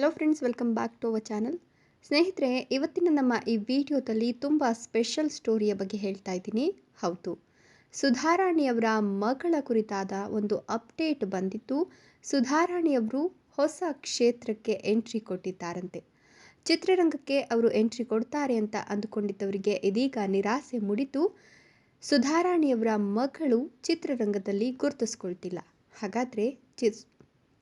Hello friends welcome back to our channel ಸ್ನೇಹಿತರೆ, ಇವತ್ತಿನ ನಮ್ಮ ಈ ವಿಡಿಯೋದಲ್ಲಿ ತುಂಬ ಸ್ಪೆಷಲ್ ಸ್ಟೋರಿಯ ಬಗ್ಗೆ ಹೇಳ್ತಾ ಇದ್ದೀನಿ. ಹೌದು. ಸುಧಾರಾಣಿಯವರ ಮಗಳ ಕುರಿತಾದ ಒಂದು ಅಪ್ಡೇಟ್ ಬಂದಿದ್ದು ಸುಧಾರಾಣಿಯವರು ಹೊಸ ಕ್ಷೇತ್ರಕ್ಕೆ ಎಂಟ್ರಿ ಕೊಟ್ಟಿದ್ದಾರಂತೆ. ಚಿತ್ರರಂಗಕ್ಕೆ ಅವರು ಎಂಟ್ರಿ ಕೊಡ್ತಾರೆ ಅಂತ ಅಂದುಕೊಂಡಿದ್ದವರಿಗೆ ಇದೀಗ ನಿರಾಸೆ ಮೂಡಿದ್ದು ಸುಧಾರಾಣಿಯವರ ಮಗಳು ಚಿತ್ರರಂಗದಲ್ಲಿ ಗುರುತಿಸ್ಕೊಳ್ತಿಲ್ಲ. ಹಾಗಾದರೆ ಚಿ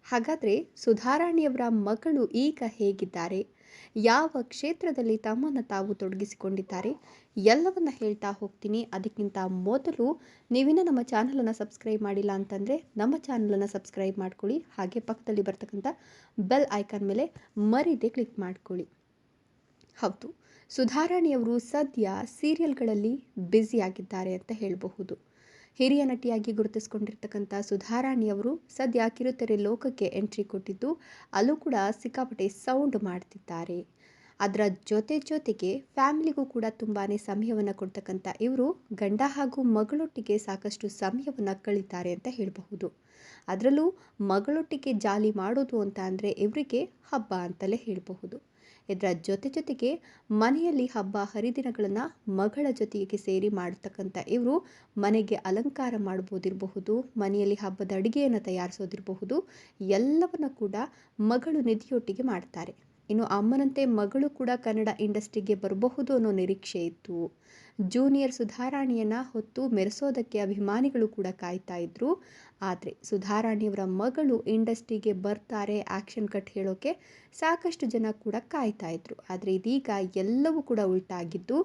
ಹಾಗಾದರೆ ಸುಧಾರಾಣಿಯವರ ಮಗಳು ಈಗ ಹೇಗಿದ್ದಾರೆ? ಯಾವ ಕ್ಷೇತ್ರದಲ್ಲಿ ತಮ್ಮನ್ನು ತಾವು ತೊಡಗಿಸಿಕೊಂಡಿದ್ದಾರೆ? ಎಲ್ಲವನ್ನ ಹೇಳ್ತಾ ಹೋಗ್ತೀನಿ. ಅದಕ್ಕಿಂತ ಮೊದಲು ನೀವಿನ ನಮ್ಮ ಚಾನಲನ್ನು ಸಬ್ಸ್ಕ್ರೈಬ್ ಮಾಡಿಲ್ಲ ಅಂತಂದರೆ ನಮ್ಮ ಚಾನಲನ್ನು ಸಬ್ಸ್ಕ್ರೈಬ್ ಮಾಡ್ಕೊಳ್ಳಿ. ಹಾಗೆ ಪಕ್ಕದಲ್ಲಿ ಬರ್ತಕ್ಕಂಥ ಬೆಲ್ ಐಕಾನ್ ಮೇಲೆ ಮರೀದೆ ಕ್ಲಿಕ್ ಮಾಡ್ಕೊಳ್ಳಿ. ಹೌದು, ಸುಧಾರಾಣಿಯವರು ಸದ್ಯ ಸೀರಿಯಲ್ಗಳಲ್ಲಿ ಬ್ಯುಸಿಯಾಗಿದ್ದಾರೆ ಅಂತ ಹೇಳಬಹುದು. ಹಿರಿಯ ನಟಿಯಾಗಿ ಗುರುತಿಸಿಕೊಂಡಿರ್ತಕ್ಕಂಥ ಸುಧಾರಾಣಿಯವರು ಸದ್ಯ ಕಿರುತೆರೆ ಲೋಕಕ್ಕೆ ಎಂಟ್ರಿ ಕೊಟ್ಟಿದ್ದು, ಅಲ್ಲೂ ಕೂಡ ಸಿಕ್ಕಾಪಟ್ಟೆ ಸೌಂಡ್ ಮಾಡ್ತಿದ್ದಾರೆ. ಅದರ ಜೊತೆ ಜೊತೆಗೆ ಫ್ಯಾಮಿಲಿಗೂ ಕೂಡ ತುಂಬಾ ಸಮಯವನ್ನು ಕೊಡ್ತಕ್ಕಂಥ ಇವರು ಗಂಡ ಹಾಗೂ ಮಗಳೊಟ್ಟಿಗೆ ಸಾಕಷ್ಟು ಸಮಯವನ್ನು ಕಳೀತಾರೆ ಅಂತ ಹೇಳಬಹುದು. ಅದರಲ್ಲೂ ಮಗಳೊಟ್ಟಿಗೆ ಜಾಲಿ ಮಾಡೋದು ಅಂತ ಅಂದರೆ ಇವರಿಗೆ ಹಬ್ಬ ಅಂತಲೇ ಹೇಳಬಹುದು. ಇದರ ಜೊತೆ ಜೊತೆಗೆ ಮನೆಯಲ್ಲಿ ಹಬ್ಬ, ಹರಿದಿನಗಳನ್ನು ಮಗಳ ಜೊತೆಗೆ ಸೇರಿ ಮಾಡತಕ್ಕಂಥ ಇವರು ಮನೆಗೆ ಅಲಂಕಾರ ಮಾಡ್ಬೋದಿರಬಹುದು, ಮನೆಯಲ್ಲಿ ಹಬ್ಬದ ಅಡುಗೆಯನ್ನು ತಯಾರಿಸೋದಿರಬಹುದು, ಎಲ್ಲವನ್ನು ಕೂಡ ಮಗಳು ನಿಧಿಯೊಟ್ಟಿಗೆ ಮಾಡ್ತಾರೆ. ಇನ್ನು ಅಮ್ಮನಂತೆ ಮಗಳು ಕೂಡ ಕನ್ನಡ ಇಂಡಸ್ಟ್ರಿಗೆ ಬರಬಹುದು ಅನ್ನೋ ನಿರೀಕ್ಷೆ ಇತ್ತು. ಜೂನಿಯರ್ ಸುಧಾರಾಣಿಯನ್ನು ಹೊತ್ತು ಮೆರೆಸೋದಕ್ಕೆ ಅಭಿಮಾನಿಗಳು ಕೂಡ ಕಾಯ್ತಾ ಇದ್ರು. ಆದರೆ ಸುಧಾರಾಣಿಯವರ ಮಗಳು ಇಂಡಸ್ಟ್ರಿಗೆ ಬರ್ತಾರೆ ಆ್ಯಕ್ಷನ್ ಕಟ್ ಹೇಳೋಕ್ಕೆ ಸಾಕಷ್ಟು ಜನ ಕೂಡ ಕಾಯ್ತಾ ಇದ್ರು. ಆದರೆ ಇದೀಗ ಎಲ್ಲವೂ ಕೂಡ ಉಲ್ಟಾಗಿದ್ದು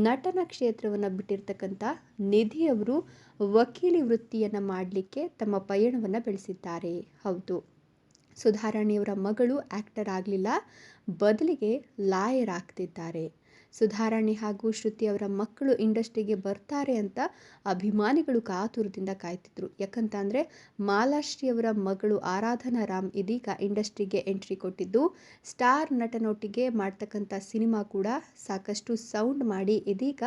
ನಟನ ಕ್ಷೇತ್ರವನ್ನು ಬಿಟ್ಟಿರ್ತಕ್ಕಂಥ ನಿಧಿಯವರು ವಕೀಲಿ ವೃತ್ತಿಯನ್ನು ಮಾಡಲಿಕ್ಕೆ ತಮ್ಮ ಪಯಣವನ್ನು ಬೆಳೆಸಿದ್ದಾರೆ. ಹೌದು. ಸುಧಾರಾಣಿಯವರ ಮಗಳು ಆ್ಯಕ್ಟರ್ ಆಗಲಿಲ್ಲ. ಬದಲಿಗೆ ಲಾಯರ್ ಆಗ್ತಿದ್ದಾರೆ. ಸುಧಾರಾಣಿ ಹಾಗೂ ಶ್ರುತಿ ಅವರ ಮಕ್ಕಳು ಇಂಡಸ್ಟ್ರಿಗೆ ಬರ್ತಾರೆ ಅಂತ ಅಭಿಮಾನಿಗಳು ಕಾತುರದಿಂದ ಕಾಯ್ತಿದ್ರು. ಯಾಕಂತ ಅಂದರೆ ಮಾಲಾಶ್ರೀಯವರ ಮಗಳು ಆರಾಧನಾ ರಾಮ್ ಇದೀಗ ಇಂಡಸ್ಟ್ರಿಗೆ ಎಂಟ್ರಿ ಕೊಟ್ಟಿದ್ದು, ಸ್ಟಾರ್ ನಟನೊಟ್ಟಿಗೆ ಮಾಡ್ತಕ್ಕಂಥ ಸಿನಿಮಾ ಕೂಡ ಸಾಕಷ್ಟು ಸೌಂಡ್ ಮಾಡಿ ಇದೀಗ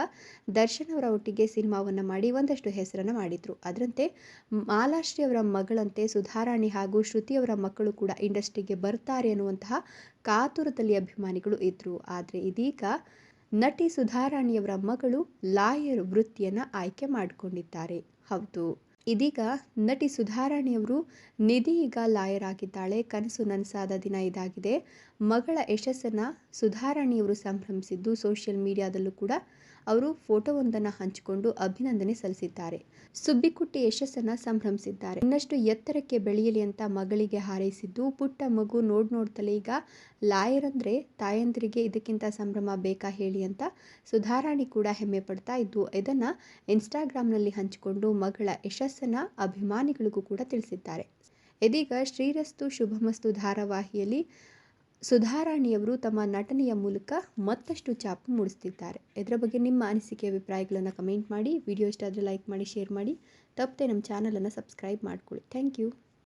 ದರ್ಶನ್ ಅವರ ಒಟ್ಟಿಗೆ ಸಿನಿಮಾವನ್ನು ಮಾಡಿ ಒಂದಷ್ಟು ಹೆಸರನ್ನು ಮಾಡಿದರು. ಅದರಂತೆ ಮಾಲಾಶ್ರೀ ಅವರ ಮಗಳಂತೆ ಸುಧಾರಾಣಿ ಹಾಗೂ ಶ್ರುತಿಯವರ ಮಕ್ಕಳು ಕೂಡ ಇಂಡಸ್ಟ್ರಿಗೆ ಬರ್ತಾರೆ ಅನ್ನುವಂತಹ ಕಾತುರದಲ್ಲಿ ಅಭಿಮಾನಿಗಳು ಇದ್ದರು ಆದರೆ ಇದೀಗ ನಟಿ ಸುಧಾರಾಣಿಯವರ ಮಗಳು ಲಾಯರ್ ವೃತ್ತಿಯನ್ನು ಆಯ್ಕೆ ಮಾಡಿಕೊಂಡಿದ್ದಾರೆ. ಹೌದು. ಇದೀಗ ನಟಿ ಸುಧಾರಾಣಿಯವರು ನಿಧಿ ಈಗ ಲಾಯರ್ ಆಗಿದ್ದಾಳೆ. ಕನಸು ನನಸಾದ ದಿನ ಇದಾಗಿದೆ. ಮಗಳ ಯಶಸ್ಸನ್ನು ಸುಧಾರಾಣಿಯವರು ಸಂಭ್ರಮಿಸಿದ್ದು ಸೋಷಿಯಲ್ ಮೀಡಿಯಾದಲ್ಲೂ ಕೂಡ ಅವರು ಫೋಟೋವೊಂದನ್ನು ಹಂಚಿಕೊಂಡು ಅಭಿನಂದನೆ ಸಲ್ಲಿಸಿದ್ದಾರೆ. ಸುಬ್ಬಿಕುಟ್ಟಿ ಯಶಸ್ಸನ್ನು ಸಂಭ್ರಮಿಸಿದ್ದಾರೆ. ಇನ್ನಷ್ಟು ಎತ್ತರಕ್ಕೆ ಬೆಳೆಯಲಿ ಅಂತ ಮಗಳಿಗೆ ಹಾರೈಸಿದ್ದು ಪುಟ್ಟ ಮಗು ನೋಡ್ ನೋಡ್ತಲೇ ಈಗ ಲಾಯರ್ ಅಂದರೆ ತಾಯಂದಿರಿಗೆ ಇದಕ್ಕಿಂತ ಸಂಭ್ರಮ ಬೇಕಾ ಹೇಳಿ ಅಂತ ಸುಧಾರಾಣಿ ಕೂಡ ಹೆಮ್ಮೆ ಪಡ್ತಾ ಇದ್ದು ಇದನ್ನು ಇನ್ಸ್ಟಾಗ್ರಾಮ್ನಲ್ಲಿ ಹಂಚಿಕೊಂಡು ಮಗಳ ಯಶಸ್ಸನ್ನು ಅಭಿಮಾನಿಗಳಿಗೂ ಕೂಡ ತಿಳಿಸಿದ್ದಾರೆ. ಇದೀಗ ಶ್ರೀರಸ್ತು ಶುಭಮಸ್ತು ಧಾರಾವಾಹಿಯಲ್ಲಿ ಸುಧಾರಾಣಿಯವರು ತಮ್ಮ ನಟನೆಯ ಮೂಲಕ ಮತ್ತಷ್ಟು ಚಾಪು ಮೂಡಿಸ್ತಿದ್ದಾರೆ ಇದರ ಬಗ್ಗೆ ನಿಮ್ಮ ಅನಿಸಿಕೆ, ಅಭಿಪ್ರಾಯಗಳನ್ನು ಕಮೆಂಟ್ ಮಾಡಿ. ವಿಡಿಯೋ ಇಷ್ಟ ಆದರೆ ಲೈಕ್ ಮಾಡಿ, ಶೇರ್ ಮಾಡಿ. ತಪ್ಪದೆ ನಮ್ಮ ಚಾನಲನ್ನು ಸಬ್ಸ್ಕ್ರೈಬ್ ಮಾಡ್ಕೊಳ್ಳಿ. Thank you.